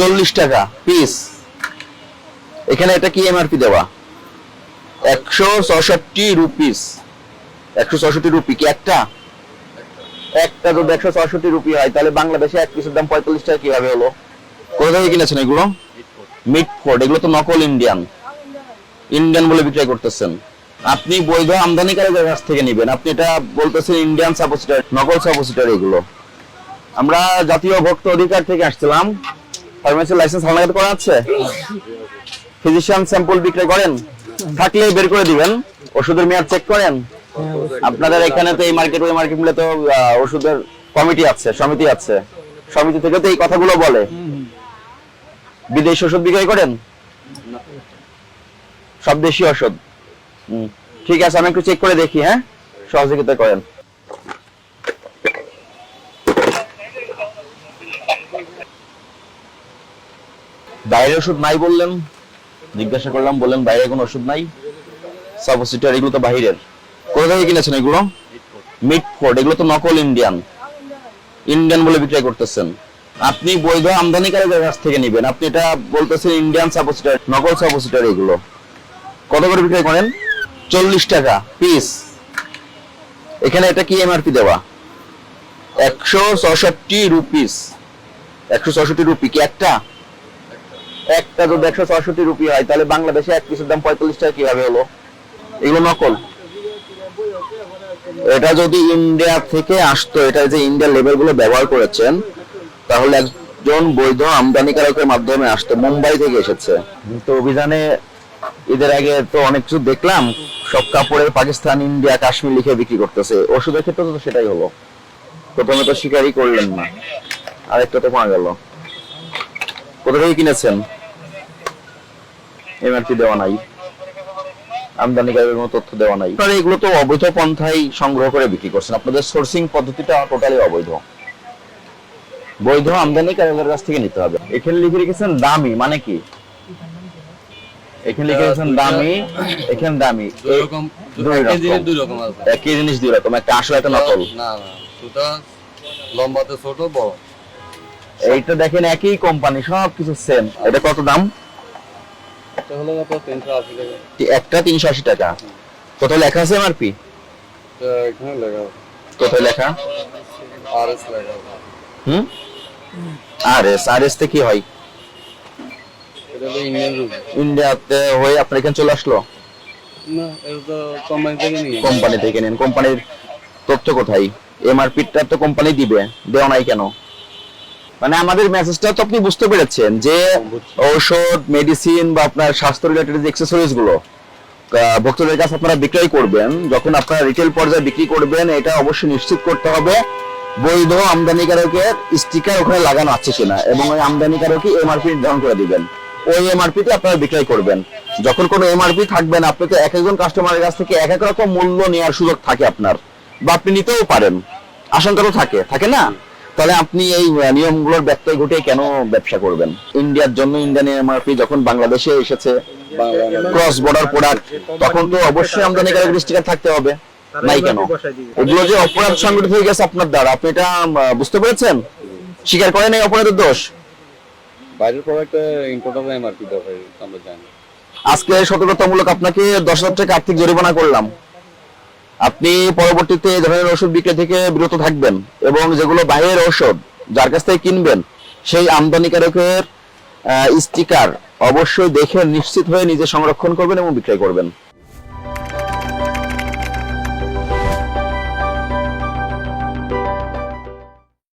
চল্লিশ টাকা পিস এখানে এটা কি এমআরপি দেওয়া? একশো ছষট্টি রুপিস একশো ছষট্টি রুপি কি একটা? একটা যদি একশো ছষট্টি রুপি হয়, তাহলে বাংলাদেশে এক পিসের দাম পঁয়তাল্লিশ টাকা কীভাবে হলো? কোথা থেকে কিনেছেন এগুলো? মিটফোর্ড। এগুলো তো নকল ইন্ডিয়ান ইন্ডিয়ান বলে বিক্রয় করতেছেন। আপনি বৈধ আমদানিকারকের কাছ থেকে নেবেন। আপনি এটা বলতেছেন ইন্ডিয়ান সাপোজিটর নকল সাপোজিটর এগুলো। আমরা জাতীয় ভক্ত অধিকার থেকে আসছিলাম। ফার্মেসি লাইসেন্স হালনাগাদ করা আছে? ফিজিশিয়ান স্যাম্পল বিক্রয় করেন? থাকলে বের করে দিবেন। ওষুধের মেয়াদ চেক করেন। আপনাদের এখানে তো এই মার্কেট ওই মার্কেট মিলে তো ওষুধের কমিটি আছে, সমিতি আছে। সমিতি থেকে তো এই কথাগুলো বলে। বিদেশি ওষুধ বিক্রয় করেন? সব দেশি ওষুধ। ঠিক আছে, আমি একটু চেক করে দেখি হ্যাঁ? সহযোগিতা করেন। বাইরে ওষুধ নাই বললেন, জিজ্ঞাসা করলাম, বললেন, বাইরে কোনো ওষুধ নাই? সাবসিটার এগুলো তো বাহিরের। কোথা থেকে কিনেছেন এগুলো? মিটফোর্ড এগুলো তো নকল ইন্ডিয়ান ইন্ডিয়ান বলে বিক্রয় করতেছেন। আপনি বৈধ আমদানিকারকের কাছ থেকে নেবেন। আপনি এটা বলতেছেন ইন্ডিয়ান সাপোজিটর নকল সাপোজিটর এগুলো। কত করে বিক্রয় করেন? চল্লিশ টাকা পিস এখানে এটা কি এমআরপি দেওয়া? একশো ছষট্টি রুপিস একশো ছষট্টি রুপি কি একটা? একটা যদি একশো ছষট্টি রুপি হয়, তাহলে বাংলাদেশে এক পিসের দাম পঁয়তাল্লিশ টাকা কীভাবে হলো? এগুলো নকল। এটা যদি ইন্ডিয়া থেকে আসতো, এটা যে ইন্ডিয়ার লেভেলগুলো ব্যবহার করেছেন, তাহলে একজন বৈধ আমদানিকারকের মাধ্যমে আসতো, মুম্বাই থেকে এসেছে। তো অভিযানে ঈদের আগে তো অনেক কিছু দেখলাম, সব কাপড়ের পাকিস্তান, ইন্ডিয়া, কাশ্মীর লিখে বিক্রি করতেছে। ওষুধের ক্ষেত্রে তো সেটাই হলো। প্রথমে তো শিকারই করলেন না। আরেকটা তো পাওয়া গেল। কোথা থেকে কিনেছেন? এমআরপি দেওয়া নাই। আমদানিকারকের কোনো তথ্য দেওয়া নাই। আপনারা এগুলো তো অবৈধ পন্থায় সংগ্রহ করে বিক্রি করছেন। আপনাদের সোর্সিং পদ্ধতিটা টোটালি অবৈধ। বৈধ আমদানিকারকের কাছ থেকে নিতে হবে। এখানে লিখে রেখেছেন দামি মানে কি? এখানে লিখে রেখেছেন দামি এখানে দামি। দুই রকম দুই একই জিনিস রকম। দুই রকম আছে। একই জিনিস দুই রকম একটা আসলে একটা নকল। না না সুতা লম্বাতে ছোট বড়। এইটা দেখেন একই কোম্পানি সব কিছু সেম এটা কত দাম? এটা হলো মাত্র তিনশো আশি টাকা। একটা তিনশো আশি টাকা? কোথাও লেখা আছে এমআরপি? এখানে লেখা কোথায় লেখা? আর এস লেখা হুম? আর এস আর এস কি হয়? ইন্ডিয়াতে হয়ে আপনার এখানে চলে আসলো? না এটা তো কোম্পানি থেকে নিয়ে কোম্পানি থেকে নেন। কোম্পানির তথ্য কোথায়? এমআরপিটা তো কোম্পানি দিবে দেওয়া নাই কেন? মানে আমাদের মেসেজটা তো আপনি বুঝতে পেরেছেন যে ঔষধ মেডিসিন বা আপনার স্বাস্থ্য রিলেটেড যে অ্যাক্সেসরিজগুলো ভক্তদের কাছে আপনারা বিক্রয় করবেন, যখন আপনারা রিটেল পর্যায়ে বিক্রি করবেন, এটা অবশ্যই নিশ্চিত করতে হবে, বৈধ আমদানিকারকের স্টিকার ওখানে লাগানো আছে কিনা, এবং ওই আমদানিকারকই এমআরপি নির্ধারণ করে দিবেন। ওই এমআরপি তে আপনারা বিক্রয় করবেন। যখন কোনো এমআরপি থাকবে না আপনি তো এক একজন কাস্টমারের কাছ থেকে এক এক রকম মূল্য নেওয়ার সুযোগ থাকে আপনার, বা আপনি নিতেও পারেন। আশঙ্কা তো থাকে থাকে না? তাহলে আপনি এই নিয়মগুলোর ব্যত্যয় ঘটিয়ে কেন ব্যবসা করবেন? ইন্ডিয়ার জন্য ইন্ডিয়ান এমআরপি যখন বাংলাদেশে এসেছে ক্রস বর্ডার প্রোডাক্ট তখন তো অবশ্যই আমদানিকারক স্টিকার থাকতে হবে। নাই কেন? এগুলো যে অপরাধ সংগঠিত হয়ে গেছে আপনার দ্বারা আপনি এটা বুঝতে পেরেছেন? স্বীকার করেন এই অপরাধের দোষ? বাইরের প্রোডাক্টে ইম্পোর্টার এমআরপি আমরা জানি। আজকে সতর্কতামূলক আপনাকে দশ হাজার টাকা আর্থিক জরিমানা করলাম। আপনি পরবর্তীতে এই ধরনের ওষুধ বিক্রি থেকে বিরত থাকবেন এবং যেগুলো বাইরের ওষুধ যার কাছ থেকে কিনবেন, সেই আমদানিকারকের স্টিকার অবশ্যই দেখে নিশ্চিত হয়ে নিজে সংরক্ষণ করবেন এবং বিক্রয় করবেন।